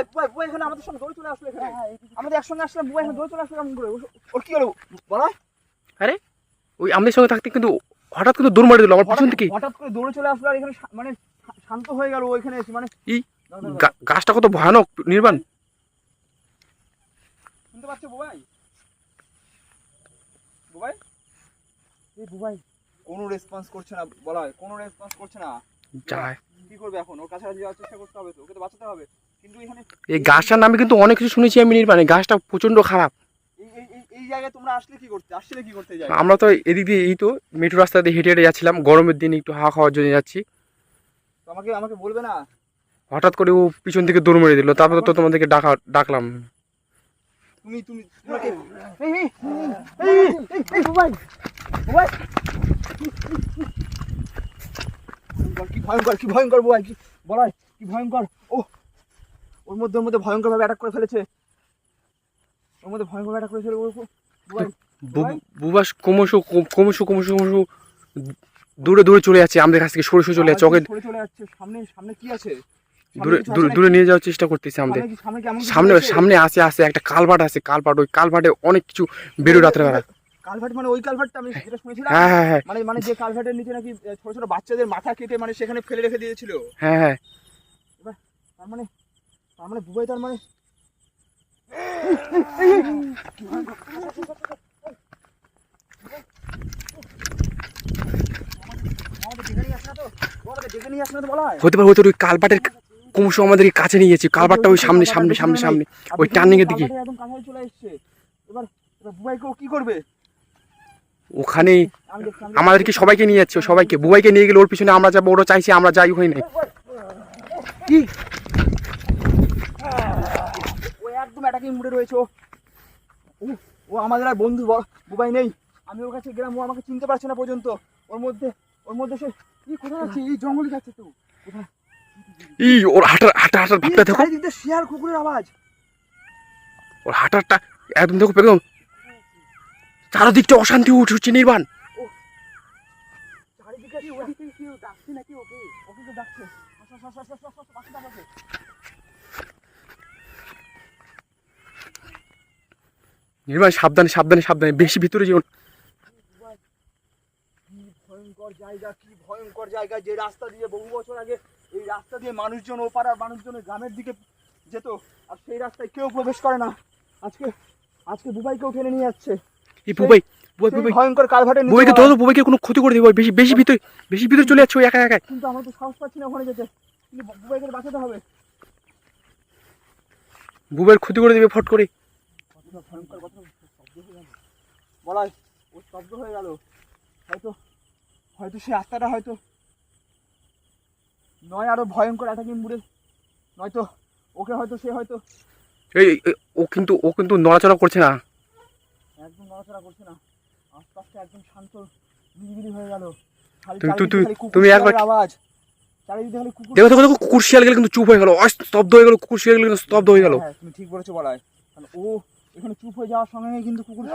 এখানে আমাদের সঙ্গে দৌড়ে চলে আসলো এখানে। আমাদের একসঙ্গে আসলাম বুবাই এখানে দৌড়ে চলে আসলো কেমন করে। ওর- ওর কি হলো বলা? আরে ওই আমাদের সঙ্গে থাকতে কিন্তু হঠাৎ কিন্তু দৌড় মারি দিল আমার পিছন থেকে। হঠাৎ করে দৌড়ে চলে আসলো আর এখানে মানে শান্ত হয়ে গেল ওইখানে এসে মানে এই গাছটা কত ভয়ানক নির্বাণ। শুনতে পাচ্ছ বুবাই? বুবাই? এই বুবাই। কোনো রেসপন্স করছে না বলা হয় কোনো রেসপন্স করছে না। যায় কি করবে এখন? ওর কাছাকাছি যাওয়ার চেষ্টা করতে হবে তো ওকে তো বাঁচাতে হবে। এই গাছটার নামে কিন্তু অনেক কিছু শুনেছি আমি নির্বাণ এই গাছটা প্রচণ্ড খারাপ। এই এই এই- এই জায়গায় তোমরা আসলে কি করতে আসলে কি করতে যাই আমরা তো এদিক দিয়ে এই তো মেট্রো রাস্তা দিয়ে হেঁটে হেঁটে যাচ্ছিলাম গরমের দিন একটু হাওয়া খাওয়ার জন্য যাচ্ছি। আমাকে আমাকে বলবে না? হঠাৎ করে ও পিছন থেকে দৌড় মেরে দিল তারপর তো তোমাদেরকে ডাকা ডাকলাম। তুমি তুমি তোমাকে এই এই এই এই এই বুবাই বুবাই ভয়ঙ্কর, কি ভয়ঙ্কর কি ভয়ঙ্কর বলাই কি ভয়ঙ্কর। ও ওর মধ্যে ওর মধ্যে ভয়ঙ্কর ভাবে অ্যাটাক করে ফেলেছে। ওর মধ্যে ভয়ঙ্কর অ্যাটাক করে ফেলে বুবাই বু- বুবাস ক্রমশ ক্রমশ ক্রমশ ক্রমশ দূরে দূরে চলে যাচ্ছে আমাদের কাছ থেকে সরে সরে চলে যাচ্ছে। ওকে চলে যাচ্ছে সামনে সামনে কি আছে? দূরে দূরে দূরে নিয়ে যাওয়ার চেষ্টা করতেছে আমাদের। সামনে সামনে আছে আছে একটা কালভার্ট আছে কালভার্ট ওই কালভার্টে অনেক কিছু বেরো রাত্রে বেলা কালভার্ট মানে ওই কালভার্টটা আমি যেটা শুনেছিলাম হ্যাঁ হ্যাঁ হ্যাঁ। মানে মানে যে কালভার্টের নিচে নাকি ছোট ছোট বাচ্চাদের মাথা কেটে মানে সেখানে ফেলে রেখে দিয়েছিল। হ্যাঁ হ্যাঁ। তার মানে তার মানে বুবাই তার মানে? হতে পারে হতে ওই কালভার্টের ক্রমশ আমাদের কাছে নিয়ে গেছে। কালবারটা ওই সামনে সামনে সামনে সামনে। ওই দেখি টার্নিং এর দিকে। কালভার্টের একদম কাছাকাছি চলে এসছে। এবার এবার বুবাইকে কি করবে? ওখানে আমাদেরকে সবাইকে নিয়ে যাচ্ছে সবাইকে। বুবাইকে নিয়ে গেলে ওর পিছনে আমরা যাব ওরা চাইছি আমরা যাই হয় নাই কি? ও একদম অ্যাটাকিং মুডে রয়েছে ও। ও- ও আমাদের আর বন্ধু বুবাই নেই। আমি ওর কাছে গেলাম ও আমাকে চিনতে পারছে না পর্যন্ত। ওর মধ্যে ওর মধ্যে সে কি কোথায় যাচ্ছে এই জঙ্গলে যাচ্ছে তো। কোথায়? ই ওর হাঁটার হাঁটা হাঁটার ভাবটা দেখো। চারিদিক দিয়ে কুকুরের আওয়াজ। ওর হাঁটারটা একদম দেখো একদম চারদিকটা অশান্তি উঠে উঠছে নির্বাণ। চারিদিকে ওদিকে কেউ ডাকছে নাকি ওকে? ওকে ডাকছে। নির্বাণ সাবধানে সাবধানে সাবধানে বেশি ভিতরে যেও ভয়ঙ্কর জায়গা কি ভয়ঙ্কর জায়গা যে রাস্তা দিয়ে বহু বছর আগে এই রাস্তা দিয়ে মানুষজন গ্রামের দিকে যেত আর সেই রাস্তায় কেউ প্রবেশ করে না। আজকে আজকে বুবাইকেও নিয়ে যাচ্ছে। এই বুবাই ভয়ঙ্কর বুবাইকে ধরো বুবাইকে কোনো ক্ষতি করে দেবো বেশি বেশি ভিতরে বেশি ভিতরে চলে যাচ্ছে একা একা কিন্তু আমরা তো সাহস পাচ্ছি না ওখানে যেতে। কিন্তু বুবাইকে বাঁচাতে হবে। বুবাইয়ের ক্ষতি করে দেবে ফট করে। ভয়ঙ্কর কথা শব্দ হয়ে গেল। বলাই ও শব্দ হয়ে গেল। হয়তো হয়তো সেই আত্মাটা হয়তো নয় আরও ভয়ঙ্কর অ্যাটাকিং মুড়ে নয়তো ওকে হয়তো সে হয়তো এই ও কিন্তু ও কিন্তু নড়াচড়া করছে না। একদম নড়াচড়া করছে না। আস্তে আস্তে একদম শান্ত নিরিবিলি হয়ে গেল। তুমি- তুমি- কুকুর তুমি একবার- আওয়াজ। চারিদিকে খালি কুকুর দেখো দেখো দেখো কুকুর শিয়াল গেলে কিন্তু চুপ হয়ে গেল স্তব্ধ হয়ে গেল কুকুর শিয়াল গেলে কিন্তু স্তব্ধ হয়ে গেল। হ্যাঁ তুমি ঠিক বলেছ বলাই। কারণ ও এখানে চুপ হয়ে যাওয়ার সঙ্গে কিন্তু কুকুর